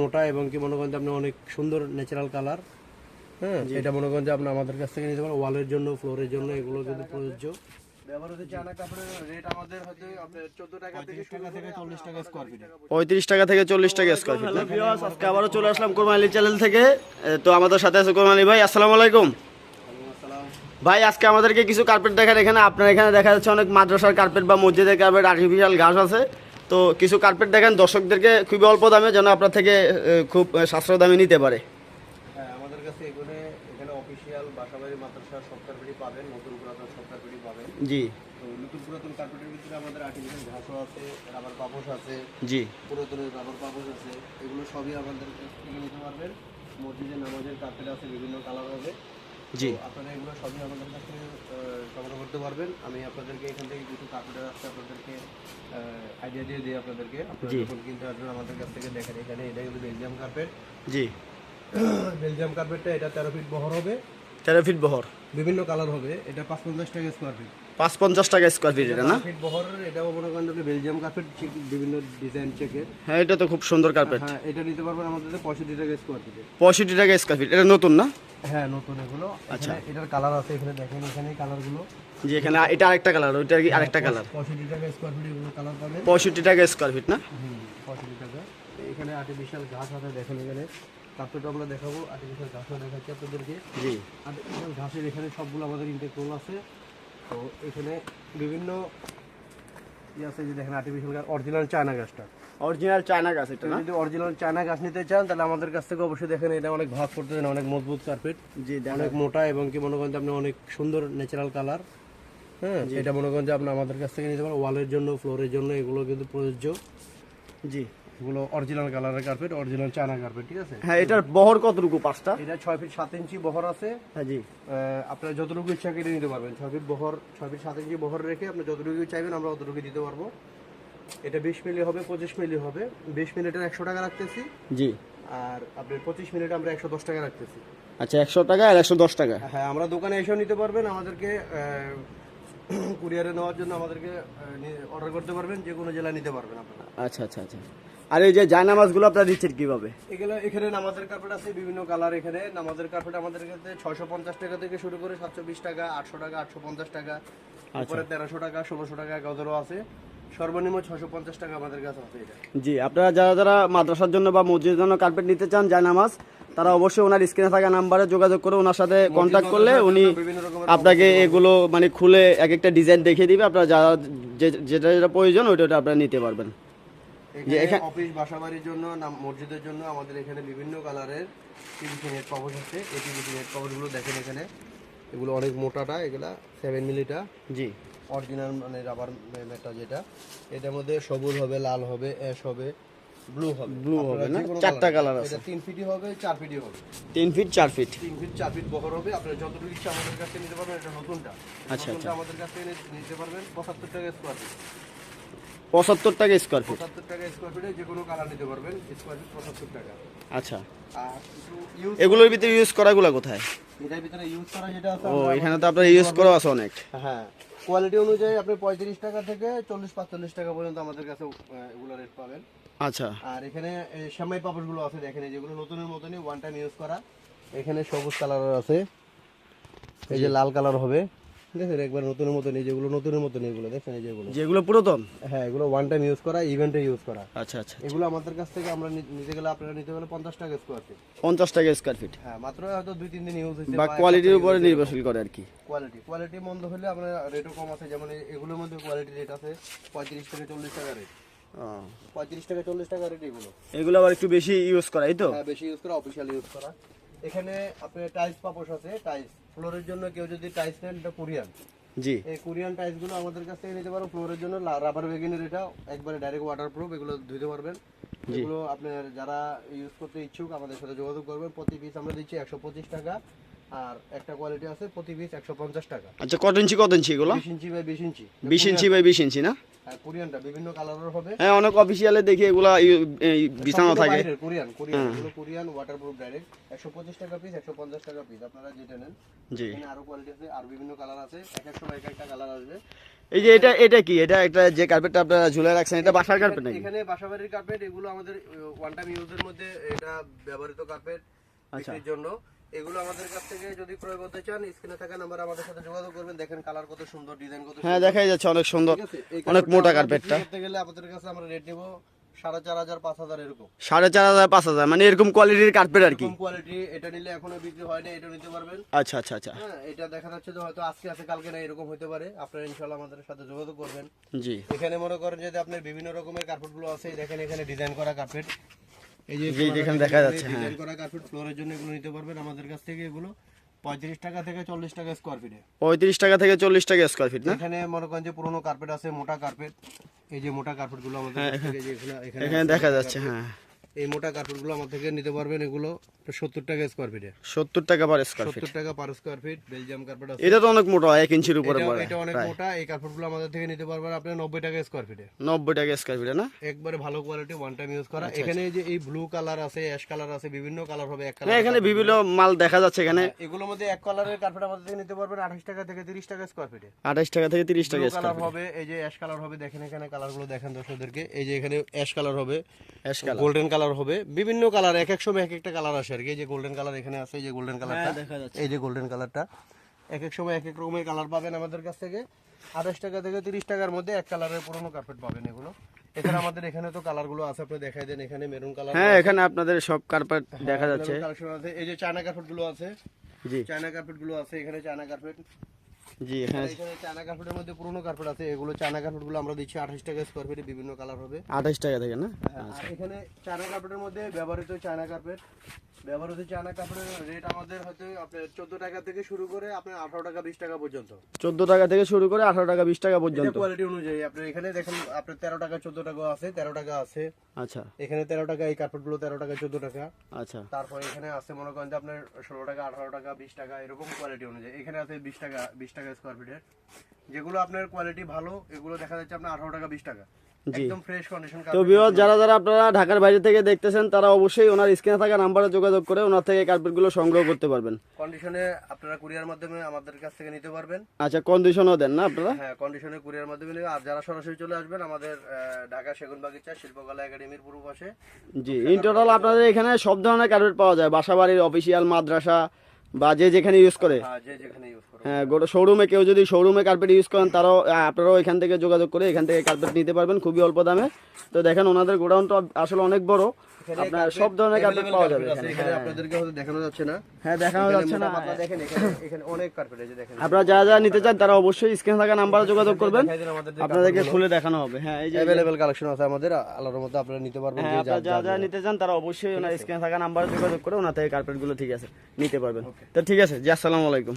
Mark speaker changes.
Speaker 1: মোটা এবং কি মনে করেন যে আপনি অনেক সুন্দর ন্যাচারাল কালার হ্যাঁ? এটা মনে করেন যে আপনি আমাদের কাছ থেকে নিতে পারেন ওয়ালের জন্য ফ্লোরের জন্য এগুলো কিন্তু প্রযোজ্য।
Speaker 2: পঁয়ত্রিশ টাকা থেকে চল্লিশ টাকা স্কোয়ার ফিট আজকে আবারও চলে আসলাম চ্যানেল থেকে। তো আমাদের সাথে আছে ভাই আসসালামু আলাইকুম। ভাই আজকে আমাদেরকে কিছু কার্পেট দেখার এখানে আপনার এখানে দেখা যাচ্ছে অনেক মাদ্রাসার কার্পেট বা মসজিদের কার্পেট আর্টিফিশিয়াল ঘাস আছে। তো কিছু কার্পেট দেখেন দর্শকদেরকে খুবই অল্প দামে যেন আপনার থেকে খুব সাশ্রয় দামে নিতে পারে।
Speaker 1: হ্যাঁ আমাদের কাছে এখানে এখানে অফিসিয়াল বাসাবাড়ি সব কার্পেটই পাবেন নতুন পুরাতন সব কার্পেটই পাবেন।
Speaker 2: জি।
Speaker 1: তো নতুন পুরাতন কার্পেটের ভিতরে আমাদের আর্টিফিশিয়াল ঘাসও আছে রাবার পাপোশ আছে
Speaker 2: জি।
Speaker 1: পুরাতনের রাবার পাপোশ আছে এগুলো সবই আমাদের নিতে পারবেন। মসজিদে নামাজের কার্পেট আছে বিভিন্ন কালার হবে।
Speaker 2: জি।
Speaker 1: আপনারা এগুলো সবই আমাদের কাছে সংগ্রহ করতে পারবেন। আমি আপনাদেরকে এখান থেকে কিছু কার্পেটের রাস্তা আপনাদেরকে আইডিয়া দিয়ে দিই আপনাদেরকে। আপনারা যখন কিনতে আসবেন আমাদের কাছ থেকে দেখেন। এখানে এটা কিন্তু বেলজিয়াম কার্পেট
Speaker 2: জি।
Speaker 1: বেলজিয়াম কার্পেটটা এটা তেরো ফিট বহর হবে।
Speaker 2: তেরো ফিট বহর।
Speaker 1: বিভিন্ন কালার হবে। এটা পাঁচ পঞ্চাশ টাকা স্কোয়ার ফিট
Speaker 2: পাঁচ পঞ্চাশ টাকা স্কোয়ার ফিট এটা না?
Speaker 1: এটাও মনে করেন আপনি বেলজিয়াম কার্পেট বিভিন্ন ডিজাইন চেকের
Speaker 2: হ্যাঁ এটা তো খুব সুন্দর কার্পেট
Speaker 1: হ্যাঁ এটা নিতে পারবেন আমাদের পঁয়ষট্টি টাকা স্কোয়ার ফিটে
Speaker 2: পঁয়ষট্টি টাকা স্কোয়ার ফিট এটা নতুন না?
Speaker 1: হ্যাঁ নতুন এগুলো।
Speaker 2: আচ্ছা।
Speaker 1: এটার কালার আছে এখানে দেখেন এখানে কালারগুলো
Speaker 2: জি এখানে এটা আরেকটা কালার ওইটা কি আরেকটা কালার
Speaker 1: পঁয়ষট্টি টাকা স্কোয়ার ফিট এগুলো কালার পাবেন।
Speaker 2: পঁয়ষট্টি টাকা স্কোয়ার ফিট না?
Speaker 1: হুম পঁয়ষট্টি টাকা। এখানে আর্টিফিশিয়াল ঘাস আছে দেখেন এখানে। আমরা দেখাবো আর্টিফিশিয়াল ঘাসও দেখাচ্ছি আপনাদেরকে।
Speaker 2: জি।
Speaker 1: আর্টিফিশিয়াল ঘাসের এখানে সবগুলো আমাদের ইনটেক রোল আছে। তো এখানে বিভিন্ন ই আছে যে দেখেন আর্টিফিশিয়াল গাছ অরিজিনাল চায়না গাছটা
Speaker 2: অরিজিনাল চায়না গাছ এটা
Speaker 1: যদি অরিজিনাল চায়না গাছ নিতে চান তাহলে আমাদের কাছ থেকে অবশ্যই দেখেন এটা অনেক ভাগ করতে দেন অনেক মজবুত কার্পেট
Speaker 2: জি
Speaker 1: অনেক মোটা এবং কি মনে করেন আপনি অনেক সুন্দর ন্যাচারাল কালার হ্যাঁ এটা মনে করেন যে আপনি আমাদের কাছ থেকে নিতে পারেন ওয়ালের জন্য ফ্লোরের জন্য এগুলো কিন্তু প্রযোজ্য।
Speaker 2: জি।
Speaker 1: এগুলো অরিজিনাল কালারের কার্পেট অরিজিনাল চায়না কার্পেট ঠিক আছে?
Speaker 2: হ্যাঁ এটার বহর কতটুকু পাঁচটা?
Speaker 1: এটা ছয় ফিট সাত ইঞ্চি বহর আছে।
Speaker 2: হ্যাঁ জি।
Speaker 1: আপনারা যতটুকু ইচ্ছা কেটে নিতে পারবেন। ছয় ফিট বহর ছয় ফিট সাত ইঞ্চি বহর রেখে আপনি যতটুকু চাইবেন আমরা অতটুকু দিতে পারব। এটা বিশ মিলি হবে পঁচিশ মিলি হবে। বিশ মিনিটের একশো টাকা রাখতেছি।
Speaker 2: জি।
Speaker 1: আর আপনার পঁচিশ মিনিট আমরা একশো দশ টাকা রাখতেছি।
Speaker 2: আচ্ছা একশো টাকা আর একশো দশ টাকা।
Speaker 1: হ্যাঁ আমরা দোকানে এসেও নিতে পারবেন আমাদেরকে কুরিয়ারে নেওয়ার জন্য আমাদেরকে অর্ডার করতে পারবেন যে কোনো জেলায় নিতে পারবেন আপনারা।
Speaker 2: আচ্ছা আচ্ছা আচ্ছা। আর এই যে জায়নামাজগুলো আপনারা দিচ্ছেন কীভাবে?
Speaker 1: এগুলো এখানে নামাজের কার্পেট আছে বিভিন্ন কালার এখানে। নামাজের কার্পেট আমাদের কাছে ছয়শো পঞ্চাশ টাকা থেকে শুরু করে সাতশো বিশ টাকা আটশো টাকা আটশো পঞ্চাশ টাকা তারপরে তেরোশো টাকা ষোলোশো টাকা গদরও আছে। সর্বনিম্ন ছশো পঞ্চাশ টাকা আমাদের কাছে আছে এটা।
Speaker 2: জি আপনারা যারা যারা মাদ্রাসার জন্য বা মসজিদের জন্য কার্পেট নিতে চান জায়নামাজ তারা অবশ্যই ওনার স্ক্রিনে থাকা নাম্বারে যোগাযোগ করে ওনার সাথে কন্ট্যাক্ট করলে উনি আপনাকে এগুলো মানে খুলে এক একটা ডিজাইন দেখিয়ে দিবে। আপনার যে- যেটা যেটা প্রয়োজন ওইটা ওইটা আপনারা নিতে পারবেন।
Speaker 1: এখানে অফিস বাসাবাড়ির জন্য না মসজিদের জন্য আমাদের এখানে বিভিন্ন কালারের টিভিসি নেট কভার আছে এই টিভিসি নেট কভারগুলো দেখেন এখানে। এগুলো অনেক মোটাটা এগুলা সেভেন মিলিটা
Speaker 2: জি।
Speaker 1: অরিজিনাল মানে রাবার মেটা যেটা। এটার মধ্যে সবুজ হবে লাল হবে অ্যাশ হবে। ব্লু হবে। আপনারা
Speaker 2: হবে না? চারটা
Speaker 1: colour
Speaker 2: আছে।
Speaker 1: তিন ফিটই হবে চার ফিটই হবে।
Speaker 2: তিন ফিট চার ফিট
Speaker 1: তিন ফিট চার ফিট বহর হবে। আপনারা যতটুকু ইচ্ছা আমাদের কাছে নিতে পারবেন এটা নতুনটা।
Speaker 2: আচ্ছা,
Speaker 1: নতুনটা আমাদের কাছে নিতে পারবেন। পঁচাত্তর টাকা স্কোয়ার ফিট
Speaker 2: পঁচাত্তর টাকা স্কোয়ার ফিট
Speaker 1: পঁচাত্তর টাকা স্কোয়ার ফিটে যে কোনো কালার নিতে পারবেন। স্কোয়ার ফিট পঁচাত্তর টাকা।
Speaker 2: আচ্ছা।
Speaker 1: আর
Speaker 2: এগুলোর ভিতরে ইউজ করাগুলো কোথায়?
Speaker 1: এটার ভিতরে ইউজ করা যেটা আছে
Speaker 2: ও এখানে তো আপনার ইউজ করা আছে অনেক।
Speaker 1: হ্যাঁ। কোয়ালিটি অনুযায়ী আপনি পঁয়ত্রিশ টাকা থেকে চল্লিশ পাঁচচল্লিশ টাকা পর্যন্ত আমাদের কাছে এগুলো রেট পাবেন।
Speaker 2: আচ্ছা।
Speaker 1: আর এখানে সেমাই পাপড়গুলো আছে দেখেন যেগুলো নতুনের মতনই ওয়ান টাইম ইউজ করা। এখানে সবুজ কালারের আছে। এই যে লাল কালার হবে। দেখেন একবার নতুনের মতন এই যেগুলো নতুনের মতন এগুলো দেখেন যেগুলো
Speaker 2: যেগুলো পুরাতন?
Speaker 1: হ্যাঁ এগুলো ওয়ান টাইম ইউজ করা ইভেন্টে ইউজ করা।
Speaker 2: আচ্ছা আচ্ছা
Speaker 1: এগুলো আমাদের কাছ থেকে আমরা নিতে গেলে আপনারা নিতে গেলে পঞ্চাশ টাকা স্কোয়ার ফিট
Speaker 2: পঞ্চাশ টাকা স্কোয়ার ফিট
Speaker 1: হ্যাঁ মাত্র হয়তো দুই তিন দিন ইউজ হয়েছে
Speaker 2: বা কোয়ালিটির উপরে নির্ভরশীল করে আর কি।
Speaker 1: কোয়ালিটি কোয়ালিটি মন্দ হলে আপনার রেটও কম আছে যেমন এগুলোর মধ্যে কোয়ালিটি রেট আছে পঁয়ত্রিশ থেকে চল্লিশ টাকা রেট পঁয়ত্রিশ টাকা চল্লিশ টাকা রেট এগুলো।
Speaker 2: এগুলো আবার একটু বেশি ইউজ করা এই তো?
Speaker 1: হ্যাঁ বেশি ইউজ করা অফিসিয়াল ইউজ করা। এখানে আপনার টাইলস পাপোশ আছে টাইলস ফ্লোরের জন্য কেউ যদি টাইলস নেন এটা কোরিয়ান।
Speaker 2: জি।
Speaker 1: এই কোরিয়ান টাইলসগুলো আমাদের কাছ থেকে নিতে পারো ফ্লোরের জন্য রাবার বেগিনের এটা একবারে ডাইরেক্ট ওয়াটারপ্রুফ এগুলো ধুইতে পারবেন। এগুলো আপনার যারা ইউজ করতে ইচ্ছুক আমাদের সাথে যোগাযোগ করবেন। প্রতি পিস আমরা দিচ্ছি একশো পঁচিশ টাকা। আর একটা কোয়ালিটি আছে প্রতি পিস একশো পঞ্চাশ টাকা।
Speaker 2: আচ্ছা কত ইঞ্চি কত ইঞ্চি এগুলো?
Speaker 1: বিশ ইঞ্চি বাই বিশ ইঞ্চি।
Speaker 2: বিশ ইঞ্চি বাই বিশ ইঞ্চি না?
Speaker 1: হ্যাঁ, কোরিয়ানটা বিভিন্ন কালারের হবে।
Speaker 2: হ্যাঁ অনেক অফিসিয়ালে দেখি এগুলা বিছানো থাকে।
Speaker 1: কোরিয়ান কোরিয়ান এগুলো কোরিয়ান ওয়াটারপ্রুফ ডাইরেক্ট একশো পঁচিশ টাকা পিস একশো পঞ্চাশ টাকা পিস আপনারা যেটা নেন।
Speaker 2: জি।
Speaker 1: এখানে আরও কোয়ালিটি আছে আর বিভিন্ন কালার আছে। এক এক সময় এক একটা কালার আসবে।
Speaker 2: এই যে এটা এটা কি? এটা একটা যে কার্পেটটা আপনারা ঝুলে রাখছেন এটা বাসার কার্পেট নাকি?
Speaker 1: এখানে বাসাবাড়ির কার্পেট এগুলো আমাদের ওয়ান টাইম ইউজের মধ্যে এটা ব্যবহৃত কার্পেট
Speaker 2: আচ্ছা।
Speaker 1: জন্য। এগুলো আমাদের কাছ থেকে যদি ক্রয় করতে চান স্ক্রিনে থাকা নাম্বার আমাদের সাথে যোগাযোগ করবেন দেখেন কালার কত সুন্দর ডিজাইন কত
Speaker 2: হ্যাঁ দেখাই যাচ্ছে অনেক সুন্দর অনেক মোটা কার্পেটটা
Speaker 1: করতে গেলে আমাদের কাছে আমরা রেট নেব সাড়ে চার হাজার পাঁচ হাজার এরকম।
Speaker 2: সাড়ে চার হাজার পাঁচ হাজার মানে এরকম কোয়ালিটির কার্পেট আর কি।
Speaker 1: কোয়ালিটি এটা নিলে এখনও বিক্রি হয়নি এটা নিতে পারবেন।
Speaker 2: আচ্ছা আচ্ছা আচ্ছা।
Speaker 1: হ্যাঁ এটা দেখা যাচ্ছে যে হয়তো আজকে আছে কালকে না এরকম হতে পারে। আপনারা ইনশাল্লাহ আমাদের সাথে যোগাযোগ করবেন।
Speaker 2: জি।
Speaker 1: এখানে মনে করেন যে আপনার বিভিন্ন রকমের কার্পেটগুলো আছে দেখেন এখানে ডিজাইন করা কার্পেট এই যে
Speaker 2: এখানে দেখা যাচ্ছে, হ্যাঁ।
Speaker 1: করা কার্পেট ফ্লোরের জন্য এগুলো নিতে পারবেন। আমাদের কাছ থেকে এগুলো পঁয়ত্রিশ টাকা থেকে চল্লিশ টাকা স্কোয়ার ফিটে
Speaker 2: পঁয়ত্রিশ টাকা থেকে চল্লিশ টাকা স্কোয়ার ফিট
Speaker 1: এখানে মনে করেন যে পুরোনো কার্পেট আছে মোটা কার্পেট এই যে মোটা কার্পেটগুলো আমাদের কাছ থেকে যে এখানে
Speaker 2: দেখা যাচ্ছে হ্যাঁ।
Speaker 1: এই মোটা কার্পেটগুলো আমার থেকে নিতে পারবেন এগুলো। সত্তর টাকা স্কোয়ার ফিটে
Speaker 2: সত্তর টাকা পার স্কোয়ার
Speaker 1: সত্তর টাকা per square feet Belgium carpet আছে।
Speaker 2: এটা তো অনেক মোটা এক ইঞ্চির উপরে
Speaker 1: এটা অনেক মোটা এই কার্পেটগুলো আমাদের থেকে নিতে পারবেন আপনি নব্বই টাকা স্কোয়ার ফিটে
Speaker 2: নব্বই টাকা স্কোয়ার ফিট না?
Speaker 1: একবারে ভালো কোয়ালিটি ওয়ান টাইম ইউজ করা।
Speaker 2: আচ্ছা,
Speaker 1: এখানে যে এই ব্লু কালার আছে অ্যাশ কালার আছে বিভিন্ন কালার হবে এক কালার
Speaker 2: এখানে বিভিন্ন মাল দেখা যাচ্ছে এখানে।
Speaker 1: এগুলোর মধ্যে এক কালারের কার্পেট আমাদের থেকে নিতে পারবেন আঠাশ টাকা থেকে তিরিশ টাকা স্কোয়ার ফিটে
Speaker 2: আঠাশ টাকা থেকে তিরিশ টাকা
Speaker 1: কালার হবে এই যে অ্যাশ কালার হবে দেখেন এখানে কালারগুলো দেখেন দর্শকদেরকে। এই যে এখানে অ্যাশ কালার হবে
Speaker 2: অ্যাশ কালার
Speaker 1: গোল্ডেন কালার হবে বিভিন্ন কালার এক এক সময় এক একটা কালার আসে। আর কি এই যে গোল্ডেন কালার এখানে আছে এই যে গোল্ডেন কালারটা
Speaker 2: হ্যাঁ, দেখা যাচ্ছে।
Speaker 1: এই যে গোল্ডেন কালারটা এক এক সময় এক এক রকমের কালার পাবেন আমাদের কাছ থেকে। আঠাশ টাকা থেকে তিরিশ টাকার মধ্যে এক কালারের পুরোনো কার্পেট পাবেন এগুলো। এছাড়া আমাদের এখানে তো কালার আছে আপনি দেখাই দেন এখানে মেরুন কালার
Speaker 2: হ্যাঁ এখানে আপনাদের সব কার্পেট দেখা যাচ্ছে।
Speaker 1: কালেকশন আছে। এই যে চায়না কার্পেটগুলো আছে।
Speaker 2: জি।
Speaker 1: চায়না কার্পেট আছে এখানে চায়না কার্পেট
Speaker 2: জি এখানে
Speaker 1: এখানে চায়না কার্পেটের মধ্যে পুরোনো কার্পেট আছে। এগুলো চায়না কার্পেটগুলো আমরা দিচ্ছি আঠাশ টাকা স্কোয়ার ফিটে বিভিন্ন কালার হবে।
Speaker 2: আঠাশ টাকা থেকে না?
Speaker 1: আর এখানে চায়না কার্পেটের মধ্যে ব্যবহৃত চায়না কার্পেট ব্যবহৃত চায়না কার্পেটের রেট আমাদের হয়তো আপনার চোদ্দ টাকা থেকে শুরু করে আপনার আঠারো টাকা বিশ টাকা পর্যন্ত।
Speaker 2: চোদ্দ টাকা থেকে শুরু করে আঠারো টাকা বিশ টাকা পর্যন্ত।
Speaker 1: কোয়ালিটি অনুযায়ী আপনার এখানে দেখেন আপনার তেরো টাকা চোদ্দ টাকা আছে তেরো টাকা আছে।
Speaker 2: আচ্ছা।
Speaker 1: এখানে তেরো টাকা এই কার্পেটগুলো তেরো টাকা চোদ্দ টাকা।
Speaker 2: আচ্ছা।
Speaker 1: তারপর এখানে আছে মনে করেন যে আপনার ষোলো টাকা আঠারো টাকা বিশ টাকা এরকম কোয়ালিটি অনুযায়ী। এখানে আছে বিশ টাকা বিশ টাকা স্কোয়ার ফিটের যেগুলো আপনার কোয়ালিটি ভালো এগুলো দেখা যাচ্ছে আপনার আঠারো টাকা বিশ টাকা। একদম ফ্রেশ কন্ডিশন
Speaker 2: তো বিবাদ যারা যারা আপনারা ঢাকার বাইরে থেকে দেখতেছেন তারা অবশ্যই ওনার স্ক্রিনে থাকা নাম্বারে যোগাযোগ করে ওনার থেকে কার্পেটগুলো সংগ্রহ করতে পারবেন।
Speaker 1: কন্ডিশনে আপনারা কুরিয়ার মাধ্যমে আমাদের কাছ থেকে নিতে পারবেন।
Speaker 2: আচ্ছা কন্ডিশনও দেন না আপনারা?
Speaker 1: হ্যাঁ কন্ডিশনে কুরিয়ার মাধ্যমে নিবে আর যারা সরাসরি চলে আসবেন আমাদের ঢাকা সেগুন বাগিচা শিল্পকলা একাডেমির পূর্ব পাশে।
Speaker 2: জি ইন টোটাল আপনাদের এখানে সব ধরনের কার্পেট পাওয়া যায়। বাসা বাড়ির অফিসিয়াল মাদ্রাসা বা যে যেখানে ইউজ করে।
Speaker 1: হ্যাঁ
Speaker 2: হ্যাঁ গোটা শোরুমে কেউ যদি শোরুমে কার্পেট ইউজ করেন তারাও আপনারাও এখান থেকে যোগাযোগ করে এখান থেকে কার্পেট নিতে পারবেন খুবই অল্প দামে। তো দেখেন ওনাদের গোডাউনটা আসলে অনেক বড়। আপনার সব ধরনের কার্পেট পাওয়া যাবে এখানে।
Speaker 1: আপনাদেরকে হয়তো দেখানো যাচ্ছে না।
Speaker 2: হ্যাঁ দেখানো যাচ্ছে না।
Speaker 1: পাতলা দেখেন এখানে এখানে অনেক কার্পেট আছে দেখেন।
Speaker 2: আপনারা যারা যারা নিতে চান তারা অবশ্যই স্ক্রিনে থাকা নাম্বারে যোগাযোগ করবেন।
Speaker 1: যে
Speaker 2: আপনাদেরকে খুলে দেখানো হবে। হ্যাঁ এই যে
Speaker 1: অ্যাভেলেবেল কালেকশন আছে আমাদের আল্লাহর মতো আপনারা নিতে পারবেন যে
Speaker 2: আপনারা
Speaker 1: যা-
Speaker 2: যারা নিতে চান তারা অবশ্যই ওনার স্ক্রিনে থাকা নাম্বারে যোগাযোগ করে ওনার থেকে কার্পেটগুলো ঠিক আছে নিতে পারবেন। তো ঠিক আছে জি আসসালামু আলাইকুম।